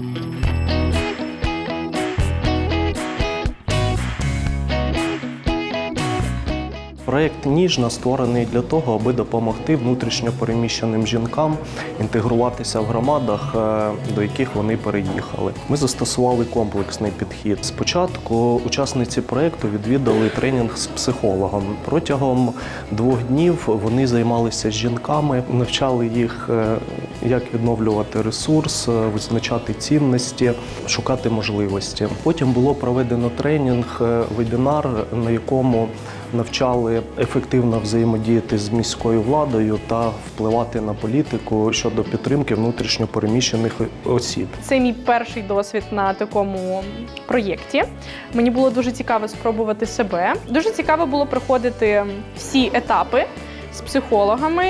thank you Проєкт Ніжна створений для того, аби допомогти внутрішньо переміщеним жінкам інтегруватися в громадах, е, до яких вони переїхали. Ми застосували комплексний підхід. Спочатку учасниці проєкту відвідали тренінг з психологом. Протягом двох днів вони займалися з жінками, навчали їх, е, як відновлювати ресурс, е, визначати цінності, шукати можливості. Потім було проведено тренінг, вебінар, на якому навчали ефективно взаємодіяти з міською владою та впливати на політику щодо підтримки внутрішньо переміщених осіб. Це мій перший досвід на такому проєкті. Мені було дуже цікаво спробувати себе. Дуже цікаво було проходити всі етапи з психологами,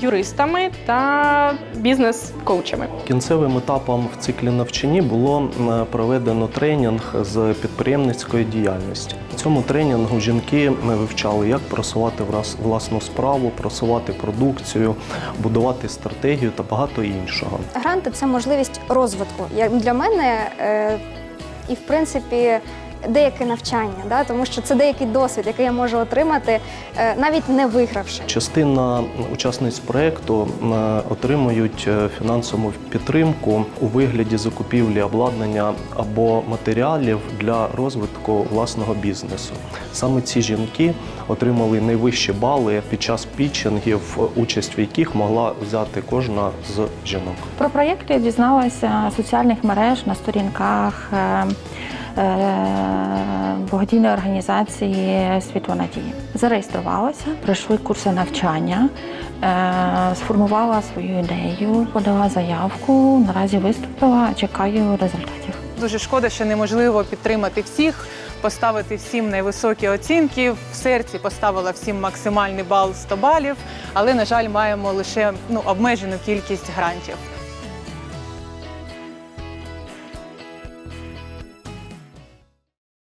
юристами та бізнес-коучами. Кінцевим етапом в циклі навчання було проведено тренінг з підприємницької діяльності. Цьому тренінгу жінки вивчали, як просувати власну справу, просувати продукцію, будувати стратегію та багато іншого. Гранти це можливість розвитку. Для мене е, і в принципі. Деяке навчання, да? тому що це деякий досвід, який я можу отримати, е, навіть не вигравши. Частина учасниць проекту отримують е, фінансову підтримку у вигляді закупівлі обладнання або матеріалів для розвитку власного бізнесу. Саме ці жінки отримали найвищі бали під час пітчингів, участь в яких могла взяти кожна з жінок. Про проєкт я дізналася соціальних мереж на сторінках е, е, благодійної організації Світло надії. Зареєструвалася, пройшли курси навчання, е, сформувала свою ідею, подала заявку. Наразі виступила, чекаю результатів. Дуже шкода, що неможливо підтримати всіх, поставити всім найвисокі оцінки. В серці поставила всім максимальний бал 100 балів, але на жаль, маємо лише ну обмежену кількість грантів.